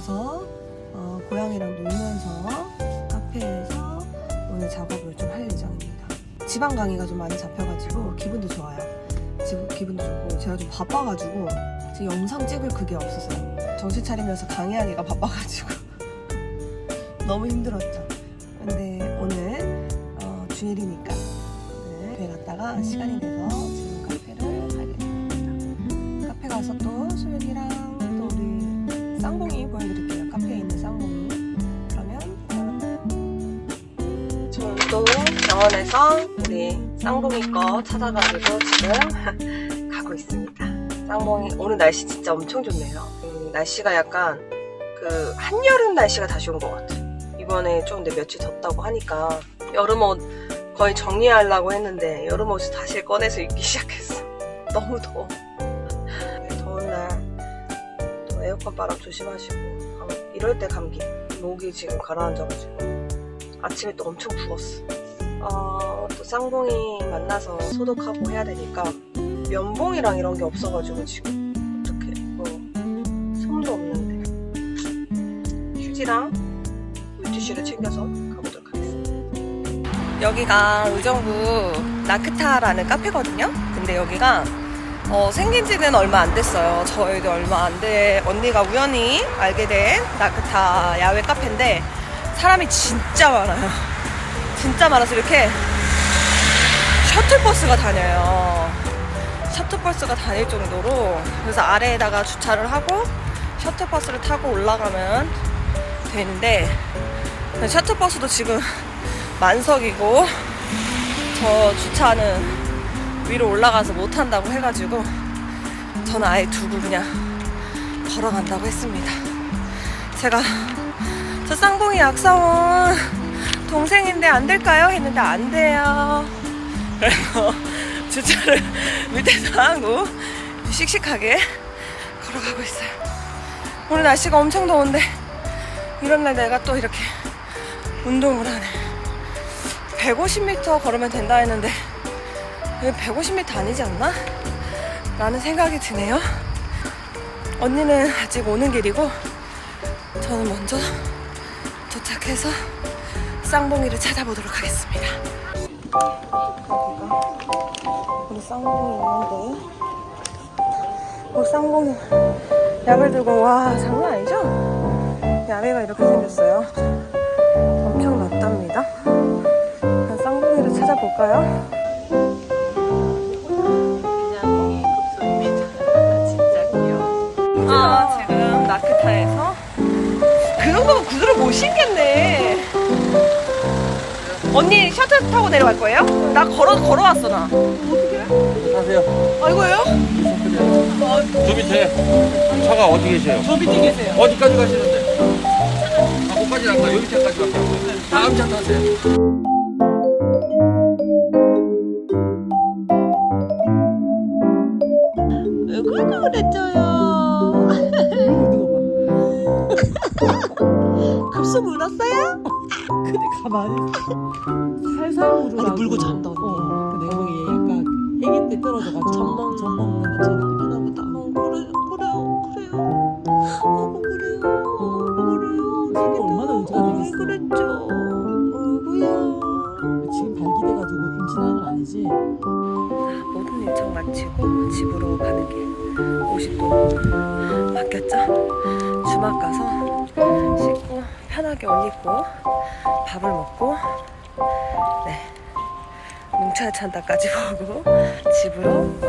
가서 어, 고양이랑 놀면서 카페에서 오늘 작업을 좀 할 예정입니다. 지방 강의가 좀 많이 잡혀가지고 기분도 좋아요. 지금 기분도 좋고 제가 좀 바빠가지고 지금 영상 찍을 그게 없었어요. 정신 차리면서 강의하기가 바빠가지고 너무 힘들었죠. 근데 오늘 어, 주일이니까 오늘 교회 갔다가 시간이 돼서 지금 카페를 가게 됐습니다. 카페 가서 또 소연이랑 쌍봉이 보여드릴게요. 카페에 있는 쌍봉이. 그러면 저는 또 병원에서 우리 쌍봉이 거 찾아가지고 지금 가고 있습니다. 쌍봉이 오늘 날씨 진짜 엄청 좋네요. 음, 날씨가 약간 그 한여름 날씨가 다시 온 것 같아. 이번에 좀 며칠 덥다고 하니까 여름 옷 거의 정리하려고 했는데 여름 옷을 다시 꺼내서 입기 시작했어. 너무 더워. 에어컨 바람 조심하시고 감- 이럴 때 감기 목이 지금 가라앉아가지고 아침에 또 엄청 부었어. 어, 또 쌍봉이 만나서 소독하고 해야 되니까 면봉이랑 이런 게 없어가지고 지금 어떻게 뭐 솜도 없는데 휴지랑 물티슈를 챙겨서 가보도록 하겠습니다. 여기가 의정부 나크타라는 카페거든요. 근데 여기가 어, 생긴 지는 얼마 안 됐어요. 저희도 얼마 안 돼. 언니가 우연히 알게 된 나크타 야외 카페인데 사람이 진짜 많아요. 진짜 많아서 이렇게 셔틀버스가 다녀요. 셔틀버스가 다닐 정도로 그래서 아래에다가 주차를 하고 셔틀버스를 타고 올라가면 되는데 셔틀버스도 지금 만석이고 저 주차는 위로 올라가서 못 한다고 해가지고 저는 아예 두고 그냥 걸어간다고 했습니다. 제가 저 쌍봉이 약사원 동생인데 안 될까요? 했는데 안 돼요. 그래서 주차를 밑에서 하고 씩씩하게 걸어가고 있어요. 오늘 날씨가 엄청 더운데 이런 날 내가 또 이렇게 운동을 하네. 150m 걸으면 된다 했는데 이거 150m 아니지 않나? 라는 생각이 드네요. 언니는 아직 오는 길이고 저는 먼저 도착해서 쌍봉이를 찾아보도록 하겠습니다. 우리 쌍봉이 있는데 우리 쌍봉이 약을 들고 와 장난 아니죠? 야외가 이렇게 생겼어요. 엄청 넓답니다. 그럼 쌍봉이를 찾아볼까요? 아, 지금 나크타에서 그 정도면 구두를 못 신겠네. 언니 셔틀 타고 내려갈 거예요? 나 걸어 걸어왔어 나. 하세요. 아 이거예요? 저 밑에 차가 어디 계세요? 저 밑에 계세요. 어디까지 가시는데? 아, 안 가. 여기 차까지 갈게요. 다음 차 타세요. 그거 그랬죠요. 급수 물었어요? 근데 가만히 살살 물으라고 아니, 물고 잔다, 언니. 어, 근데 여기 약간 애기 때 떨어져가지고 젖먹- 젖 먹는 것처럼 그러나 보다. 어, 그래, 그래요, 그래요. 어, 그래요, 어, 그래요. 지금 얼마나 의지가 어, 되겠어. 그랬죠. 어이구야. 지금 발기돼가지고 임신한 건 아니지 모든 일정 마치고 집으로 가는 길 50분 바뀌었죠? 주막 가서 편하게 옷 입고 밥을 먹고 네 뭉쳐야 찬다까지 보고 집으로